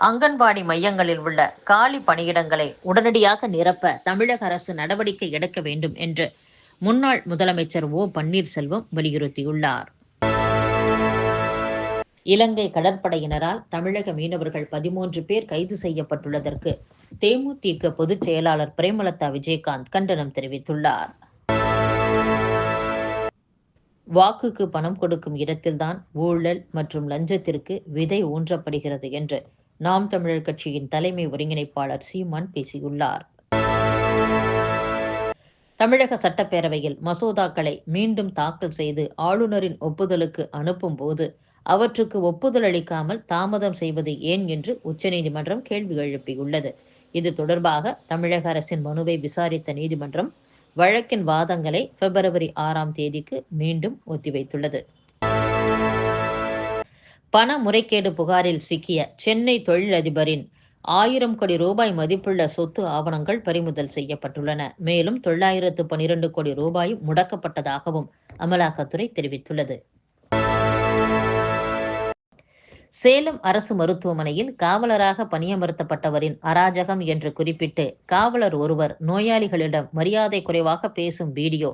அங்கன்வாடி மையங்களில் உள்ள காலி பணியிடங்களை உடனடியாக நிரப்ப தமிழக அரசு நடவடிக்கை எடுக்க வேண்டும் என்று முன்னாள் முதலமைச்சர் ஓ. பன்னீர்செல்வம் வலியுறுத்தியுள்ளார். இலங்கை கடற்படையினரால் தமிழக மீனவர்கள் பதிமூன்று பேர் கைது செய்யப்பட்டுள்ளதற்கு தேமுதிக பொதுச் செயலாளர் பிரேமலதா விஜயகாந்த் கண்டனம் தெரிவித்துள்ளார். வாக்குக்கு பணம் கொடுக்கும் இடத்தில்தான் ஊழல் மற்றும் லஞ்சத்திற்கு விதை ஊன்றப்படுகிறது என்று நாம் தமிழர் கட்சியின் தலைமை ஒருங்கிணைப்பாளர் சீமான் பேசியுள்ளார். தமிழக சட்டப்பேரவையில் மசோதாக்களை மீண்டும் தாக்கல் செய்து ஆளுநரின் ஒப்புதலுக்கு அனுப்பும் போது அவற்றுக்கு ஒப்புதல் அளிக்காமல் தாமதம் செய்வது ஏன் என்று உச்சநீதிமன்றம் கேள்வி எழுப்பியுள்ளது. இது தொடர்பாக தமிழக அரசின் மனுவை விசாரித்த நீதிமன்றம் வழக்கின் வாதங்களை பிப்ரவரி ஆறாம் தேதிக்கு மீண்டும் ஒத்திவைத்துள்ளது. பண முறைகேடு புகாரில் சிக்கிய சென்னை தொழிலதிபரின் ஆயிரம் கோடி ரூபாய் மதிப்புள்ள சொத்து ஆவணங்கள் பறிமுதல் செய்யப்பட்டுள்ளன. மேலும் தொள்ளாயிரத்து பனிரெண்டு கோடி ரூபாய் முடக்கப்பட்டதாகவும் அமலாக்கத்துறை தெரிவித்துள்ளது. சேலம் அரசு மருத்துவமனையில் காவலராக பணியமர்த்தப்பட்டவரின் அராஜகம் என்று குறிப்பிட்டு காவலர் ஒருவர் நோயாளிகளிடம் மரியாதை குறைவாக பேசும் வீடியோ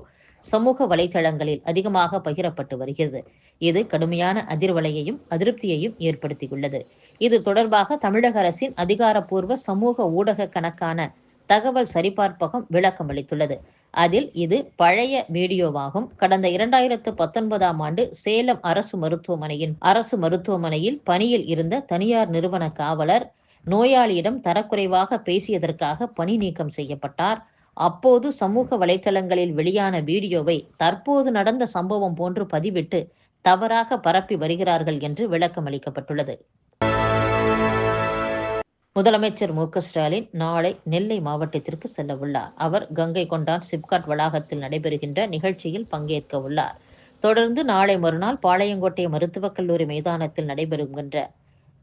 சமூக வலைதளங்களில் அதிகமாக பகிரப்பட்டு வருகிறது. இது கடுமையான அதிர்வலையையும் அதிருப்தியையும் ஏற்படுத்தியுள்ளது. இது தொடர்பாக தமிழக அரசின் அதிகாரப்பூர்வ சமூக ஊடக கணக்கான தகவல் சரிபார்ப்பகம் விளக்கம் அளித்துள்ளது. அதில் இது பழைய வீடியோவாகும். கடந்த இரண்டாயிரத்து பத்தொன்பதாம் ஆண்டு சேலம் அரசு மருத்துவமனையின் அரசு மருத்துவமனையில் பணியில் இருந்த தனியார் நிறுவன காவலர் நோயாளியிடம் தரக்குறைவாக பேசியதற்காக பணி நீக்கம் செய்யப்பட்டார். அப்போது சமூக வலைதளங்களில் வெளியான வீடியோவை தற்போது நடந்த சம்பவம் போன்று பதிவிட்டு தவறாக பரப்பி வருகிறார்கள் என்று விளக்கம் அளிக்கப்பட்டுள்ளது. முதலமைச்சர் மு. ஸ்டாலின் நாளை நெல்லை மாவட்டத்திற்கு செல்ல உள்ளார். அவர் கங்கை கொண்டான் சிப்காட் வளாகத்தில் நடைபெறுகின்ற நிகழ்ச்சியில் பங்கேற்க உள்ளார். தொடர்ந்து நாளை மறுநாள் பாளையங்கோட்டை மருத்துவக் கல்லூரி மைதானத்தில் நடைபெறுகின்ற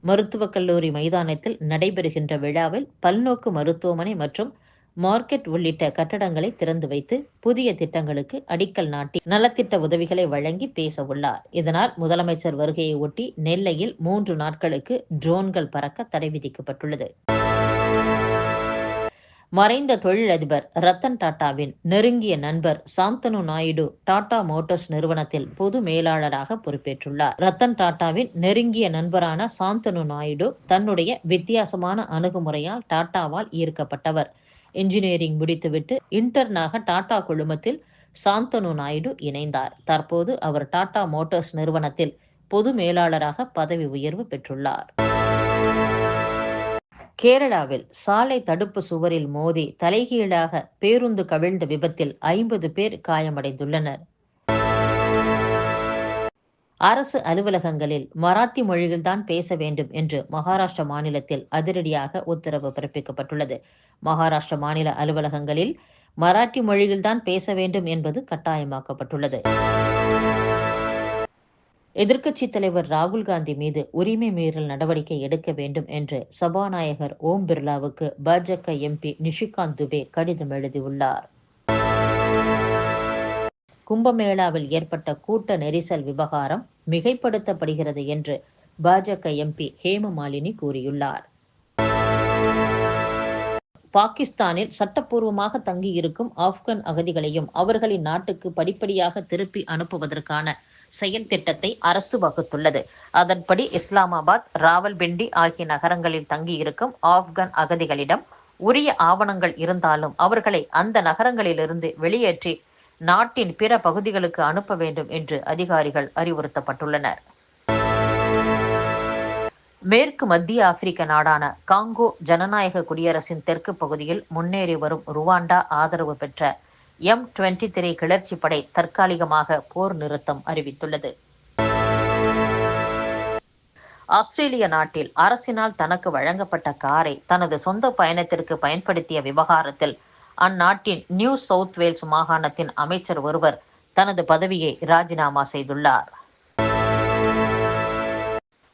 மருத்துவக் கல்லூரி மைதானத்தில் நடைபெறுகின்ற விழாவில் பல்நோக்கு மருத்துவமனை மற்றும் மார்க்கெட் உள்ளிட்ட கட்டடங்களை திறந்து வைத்து புதிய திட்டங்களுக்கு அடிக்கல் நாட்டி நலத்திட்ட உதவிகளை வழங்கி பேச உள்ளார். இதனால் முதலமைச்சர் வருகையை ஒட்டி நெல்லையில் மூன்று நாட்களுக்கு ட்ரோன்கள் பறக்க தடை விதிக்கப்பட்டுள்ளது. மறைந்த தொழிலதிபர் ரத்தன் டாடாவின் நெருங்கிய நண்பர் சாந்தனு நாயுடு டாடா மோட்டார்ஸ் நிறுவனத்தில் பொது மேலாளராக பொறுப்பேற்றுள்ளார். ரத்தன் டாடாவின் நெருங்கிய நண்பரான சாந்தனு நாயுடு தன்னுடைய வித்தியாசமான அணுகுமுறையால் டாட்டாவால் ஈர்க்கப்பட்டவர். இன்ஜினியரிங் முடித்துவிட்டு இன்டர்னாக டாடா குழுமத்தில் சாந்தனு நாயுடு இணைந்தார். தற்போது அவர் டாடா மோட்டார்ஸ் நிறுவனத்தில் பொது மேலாளராக பதவி உயர்வு பெற்றுள்ளார். கேரளாவில் சாலை தடுப்பு சுவரில் மோதி தலைகீழாக பேருந்து கவிழ்ந்த விபத்தில் ஐம்பது பேர் காயமடைந்துள்ளனர். அரசு அலுவலகங்களில் மராத்தி மொழியில்தான் பேச வேண்டும் என்று மகாராஷ்டிர மாநிலத்தில் அதிரடியாக உத்தரவு பிறப்பிக்கப்பட்டுள்ளது. மகாராஷ்டிர மாநில அலுவலகங்களில் மராட்டி மொழியில்தான் பேச வேண்டும் என்பது கட்டாயமாக்கப்பட்டுள்ளது. எதிர்க்கட்சித் தலைவர் ராகுல் காந்தி மீது உரிமை மீறல் நடவடிக்கை எடுக்க வேண்டும் என்று சபாநாயகர் ஓம் பிர்லாவுக்கு பாஜக எம்பி நிஷிகாந்த் துபே கடிதம் எழுதியுள்ளார். கும்பமேளாவில் ஏற்பட்ட கூட்ட நெரிசல் விவகாரம் மிகைப்படுத்தப்படுகிறது என்று பாஜக எம்பி ஹேமமாலினி கூறியுள்ளார். பாகிஸ்தானில் சட்டப்பூர்வமாக தங்கியிருக்கும் ஆப்கான் அகதிகளையும் அவர்களின் நாட்டுக்கு படிப்படியாக திருப்பி அனுப்புவதற்கான செயல் திட்டத்தை அரசு வகுத்துள்ளது. அதன்படி இஸ்லாமாபாத் ராவல்பிண்டி ஆகிய நகரங்களில் தங்கியிருக்கும் ஆப்கான் அகதிகளிடம் உரிய ஆவணங்கள் இருந்தாலும் அவர்களை அந்த நகரங்களிலிருந்து வெளியேற்றி நாட்டின் பிற பகுதிகளுக்கு அனுப்ப வேண்டும் என்று அதிகாரிகள் அறிவுறுத்தப்பட்டுள்ளனர். மேற்கு மத்திய ஆப்பிரிக்க நாடான காங்கோ ஜனநாயக குடியரசின் தெற்கு பகுதியில் முன்னேறி வரும் ருவாண்டா ஆதரவு பெற்ற எம் டுவெண்ட்டி த்ரீ கிளர்ச்சி படை தற்காலிகமாக போர் நிறுத்தம் அறிவித்துள்ளது. ஆஸ்திரேலிய நாட்டில் அரசினால் தனக்கு வழங்கப்பட்ட காரை தனது சொந்த பயணத்திற்கு பயன்படுத்திய விவகாரத்தில் அந்நாட்டின் நியூ சவுத் வேல்ஸ் மாகாணத்தின் அமைச்சர் ஒருவர் தனது பதவியை ராஜினாமா செய்துள்ளார்.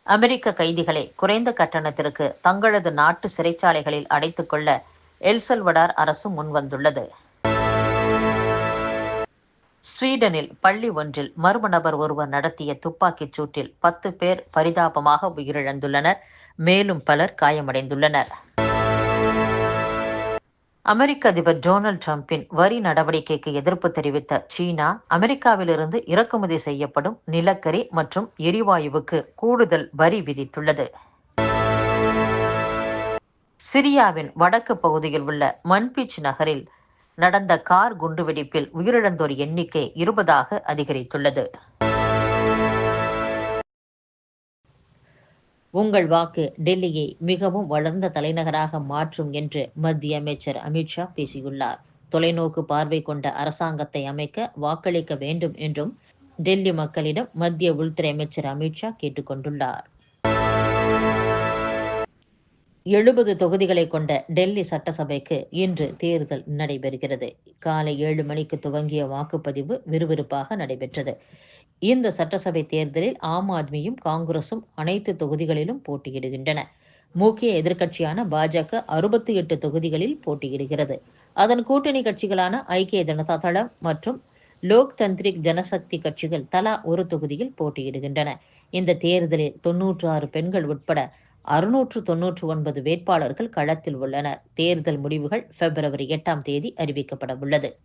அமெரிக்க கைதிகளை குறைந்த கட்டணத்திற்கு தங்களது நாட்டு சிறைச்சாலைகளில் அடைத்துக் கொள்ள எல்சல்வடார் அரசு முன்வந்துள்ளது. ஸ்வீடனில் பள்ளி ஒன்றில் மர்ம நபர் ஒருவர் நடத்திய துப்பாக்கிச் சூட்டில் பத்து பேர் பரிதாபமாக உயிரிழந்துள்ளனர். மேலும் பலர் காயமடைந்துள்ளனர். அமெரிக்க அதிபர் டொனால்ட் டிரம்பின் வரி நடவடிக்கைக்கு எதிர்ப்பு தெரிவித்த சீனா அமெரிக்காவிலிருந்து இறக்குமதி செய்யப்படும் நிலக்கரி மற்றும் எரிவாயுவுக்கு கூடுதல் வரி விதித்துள்ளது. சிரியாவின் வடக்கு பகுதியில் உள்ள மன்பீச் நகரில் நடந்த கார் குண்டுவெடிப்பில் உயிரிழந்தோர் எண்ணிக்கை இருபதாக அதிகரித்துள்ளது. உங்கள் வாக்கு டெல்லியை மிகவும் வளர்ந்த தலைநகராக மாற்றும் என்று மத்திய அமைச்சர் அமித்ஷா பேசியுள்ளார். தொலைநோக்கு பார்வை கொண்ட அரசாங்கத்தை அமைக்க வாக்களிக்க வேண்டும் என்றும் டெல்லி மக்களிடம் மத்திய உள்துறை அமைச்சர் அமித்ஷா கேட்டுக்கொண்டுள்ளார் எழுபது தொகுதிகளை கொண்ட டெல்லி சட்டசபைக்கு இன்று தேர்தல் நடைபெறுகிறது. காலை ஏழு மணிக்கு துவங்கிய வாக்குப்பதிவு விறுவிறுப்பாக நடைபெற்றது. இந்த சட்டசபை தேர்தலில் ஆம் ஆத்மியும் காங்கிரசும் அனைத்து தொகுதிகளிலும் போட்டியிடுகின்றன. முக்கிய எதிர்க்கட்சியான பாஜக அறுபத்தி எட்டு தொகுதிகளில் போட்டியிடுகிறது. அதன் கூட்டணி கட்சிகளான ஐக்கிய ஜனதா தளம் மற்றும் லோக் தந்திரிக் ஜனசக்தி கட்சிகள் தலா ஒரு தொகுதியில் போட்டியிடுகின்றன. இந்த தேர்தலில் தொன்னூற்று ஆறு பெண்கள் உட்பட அறுநூற்று தொன்னூற்று ஒன்பது வேட்பாளர்கள் களத்தில் உள்ளனர். தேர்தல் முடிவுகள் பிப்ரவரி எட்டாம் தேதி அறிவிக்கப்பட உள்ளது.